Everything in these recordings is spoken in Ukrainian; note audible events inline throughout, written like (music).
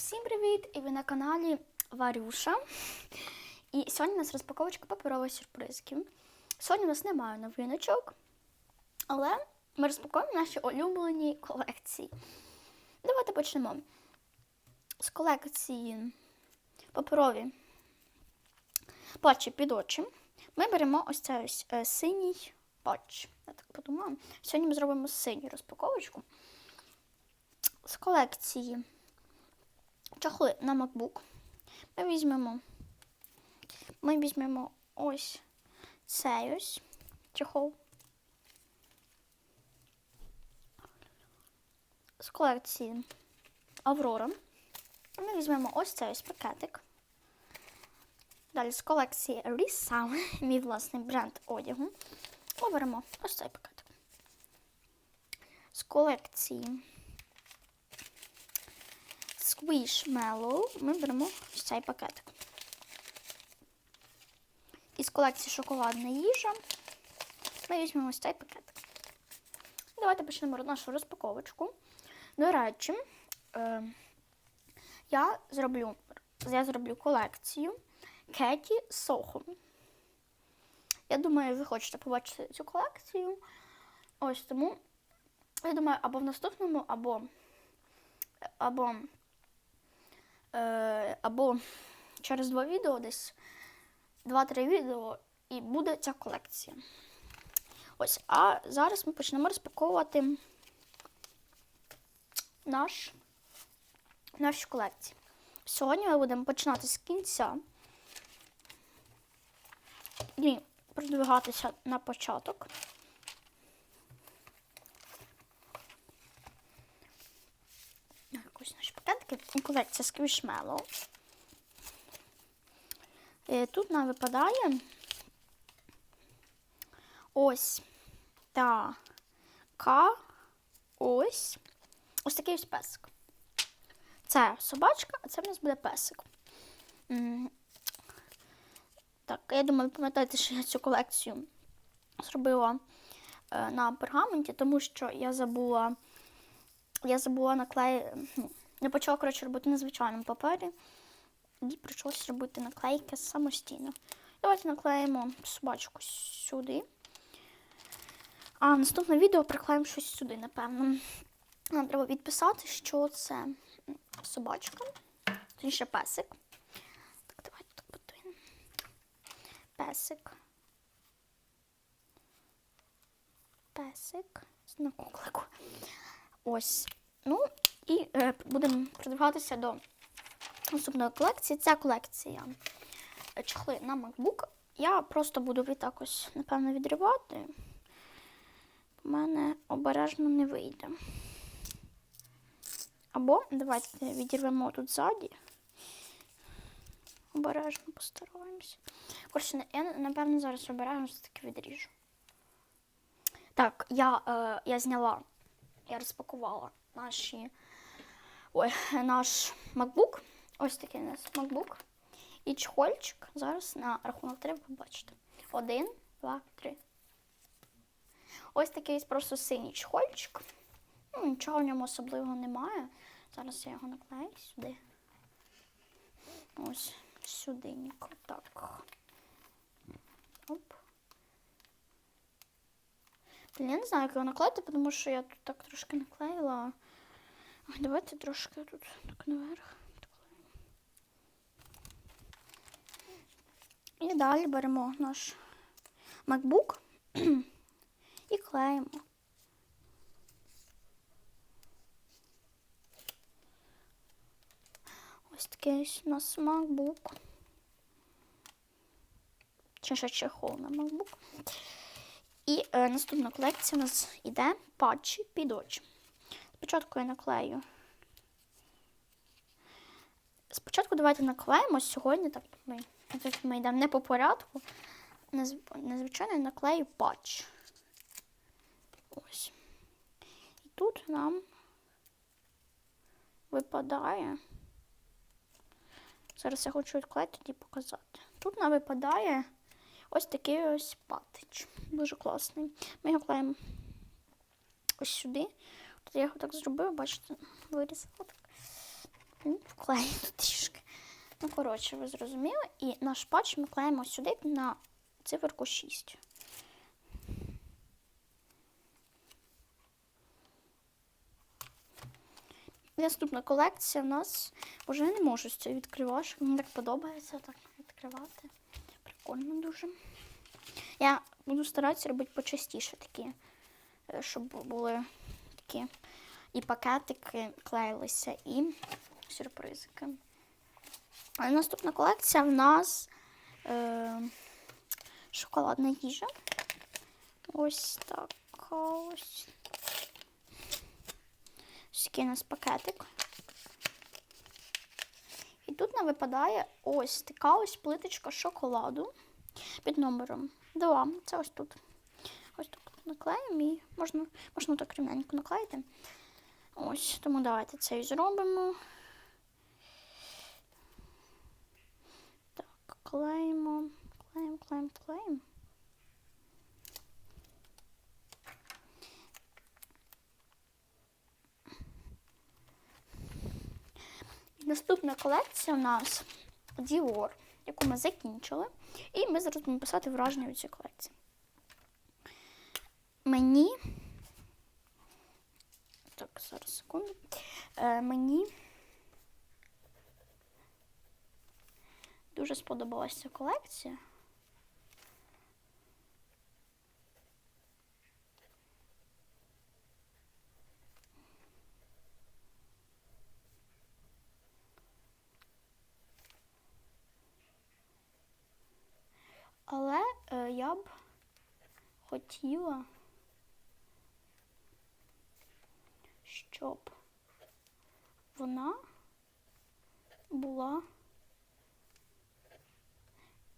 Всім привіт! І ви на каналі Варюша. І сьогодні у нас розпаковочка паперових сюрпризків. Сьогодні у нас немає новиночок, але ми розпакуємо наші улюблені колекції. Давайте почнемо. З колекції паперові патчі під очі. Ми беремо ось цей ось е, синій патч. Я так подумала. Сьогодні ми зробимо синю розпаковочку. З колекції чохли на MacBook. Ми візьмемо, ми візьмемо ось цей ось чохол. З колекції Аврора. Ми візьмемо ось цей ось пакетик. Далі з колекції Risa, (laughs) мій власний бренд одягу. Ми беремо ось цей пакетик. З колекції Squishmallow ми беремо ось цей пакетик. Із колекції шоколадна їжа ми візьмемо ось цей пакетик. Давайте почнемо нашу розпаковочку. До речі, е, я зроблю, я зроблю колекцію Кеті Сохо. Я думаю, ви хочете побачити цю колекцію. Ось тому, я думаю, або в наступному, або, або е, або через два відео, десь два-три відео, і буде ця колекція. Ось, а зараз ми почнемо розпаковувати наш, наші колекції. Сьогодні ми будемо починати з кінця і продвигатися на початок. Ось наші пакетики. Колекція Squishmallow. Е, Тут нам випадає ось така ось ось такий ось песик. Це собачка, а це в нас буде песик. Так, я думаю, ви пам'ятаєте, що я цю колекцію зробила е, на пергаменті, тому що я забула я забула наклеїти, ну, не почала, коротше, робити на звичайному папері. І прийшлося робити наклейки самостійно. Давайте наклеїмо собачку сюди. А наступне відео приклеїмо щось сюди, напевно. Нам треба відписати, що це собачка, точніше песик. Так, давайте так подвинемо. Песик. Песик. На куклику. Ось. Ну, будемо продвигатися до наступної колекції. Ця колекція е, чохли на MacBook. Я просто буду відтак ось, напевно, відривати. У мене обережно не вийде. Або давайте відірвемо тут ззаді. Обережно постараємося. Коротше, я, напевно, зараз обережно все-таки відріжу. Так, я, е, я зняла я розпакувала наші, ой, (laughs) наш MacBook. Ось такий у нас MacBook. І чехольчик. Зараз на рахунок треба побачити. Один, два, три. Ось такий просто синій чехольчик. Ну, Нічого в ньому особливого немає. Зараз я його наклею сюди. Ось сюди, так. Оп. Блін, я не знаю, як його наклеїти, тому що я тут так трошки наклеїла. Давайте трошки тут так наверх. І далі беремо наш MacBook і клеїмо. Ось такий у нас MacBook. Чи ще чехол на MacBook. І е, наступна колекція у нас іде патчі під очі. Спочатку я наклею. Спочатку давайте наклеїмо сьогодні, так ми, так ми йдемо не по порядку. Незвичайно наклею патч. Ось. І тут нам випадає. Зараз я хочу відклеїти і показати. Тут нам випадає. Ось такий ось патич. Дуже класний. Ми його клеїмо ось сюди. Я його так зробила, бачите, вирізала так. Тут трішки. Ну, коротше, ви зрозуміли. І наш патч ми клеїмо сюди на циферку 6. Наступна колекція у нас вже не можу з цієї відкривашки. Мені так подобається так відкривати. Прикольно дуже. Я буду старатися робити почастіше такі, е, щоб були такі і пакетики клеїлися, і сюрпризики. Наступна колекція в нас е, шоколадна їжа. Ось така ось. Ось такий у нас пакетик. І тут нам випадає ось така ось плиточка шоколаду під номером 2. Це ось тут. Наклеїмо і можна, можна так рівненько наклеїти. Ось, тому давайте це і зробимо. Так, клеїмо, клеїмо, клеїмо, клеїмо. Наступна колекція у нас Dior, яку ми закінчили. І ми зараз будемо писати враження від цієї колекції. Мені. Так, зараз секунду. Е, мені дуже сподобалася ця колекція. Але е, я б хотіла, щоб вона була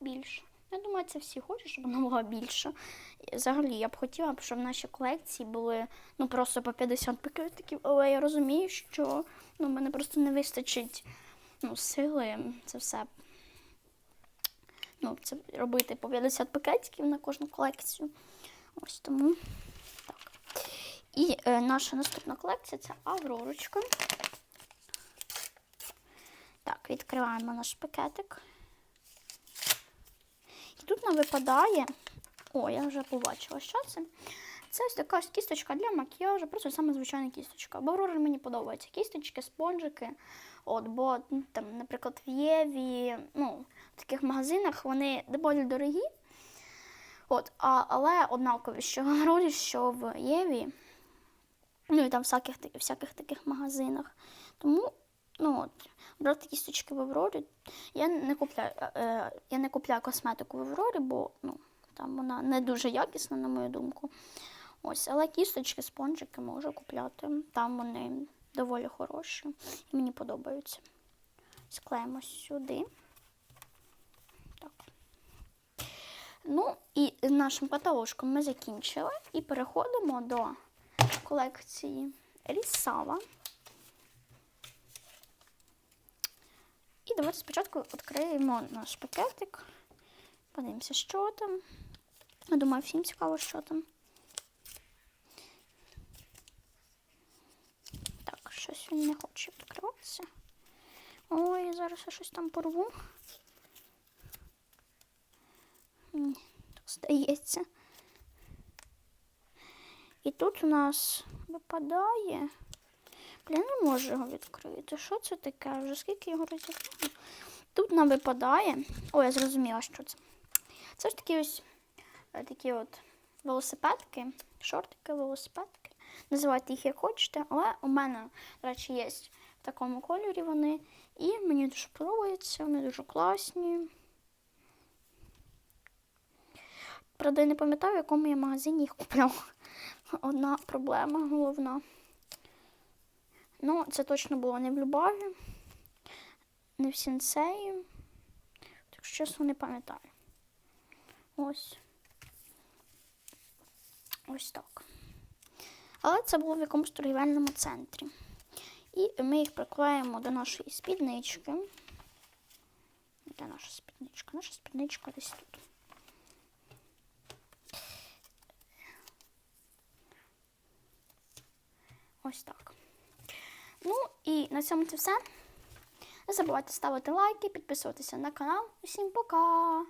більша. Я думаю, це всі хочуть, щоб вона була більша. Взагалі, я б хотіла, щоб в нашій колекції були ну просто по 50 пакетиків, але я розумію, що ну, мене просто не вистачить ну, сили це все ну, це робити по 50 пакетиків на кожну колекцію. Ось тому. І е, наша наступна колекція це Авророчка. Так, відкриваємо наш пакетик. І тут нам випадає. О, я вже побачила, що це. Це ось така кісточка для макіяжу, просто саме звичайна кісточка. Бо Аврори мені подобаються кісточки, спонжики. От, бо там, наприклад, в Єві, ну, в таких магазинах вони доволі дорогі. От, а, але однакові, що Аврорі, що в Єві. Ну і там всяких, всяких таких магазинах. Тому, ну от, брати кісточки в Аврорі. Я не купляю, е, я не купляю косметику в Аврорі, бо ну, там вона не дуже якісна, на мою думку. Ось, але кісточки, спонжики можу купляти. Там вони доволі хороші і мені подобаються. Склеїмо сюди. Так. Ну, і нашим каталожком ми закінчили і переходимо до колекції Рісава. І давайте спочатку відкриємо наш пакетик. Подивимося, що там. Я думаю, всім цікаво, що там. Так, щось він не хоче відкриватися. Ой, зараз я щось там порву. Ні, так здається. І тут у нас випадає. Блін, не можу його відкрити. Що це таке? Вже скільки його розіграли? Тут нам випадає. Ой, я зрозуміла, що це. Це ж такі ось е, такі от велосипедки, шортики, велосипедки. Називайте їх як хочете, але у мене, до речі, є в такому кольорі вони. І мені дуже подобаються, вони дуже класні. Правда, я не пам'ятаю, в якому я магазині їх купляла. Одна проблема головна. Ну, це точно було не в Любаві, не в Сінсеї. Так що чесно не пам'ятаю. Ось. Ось так. Але це було в якомусь торгівельному центрі. І ми їх приклеїмо до нашої спіднички. Де наша спідничка? Наша спідничка десь тут. Ось так. Ну і на цьому це все. Не забувайте ставити лайки, підписуватися на канал. Усім пока!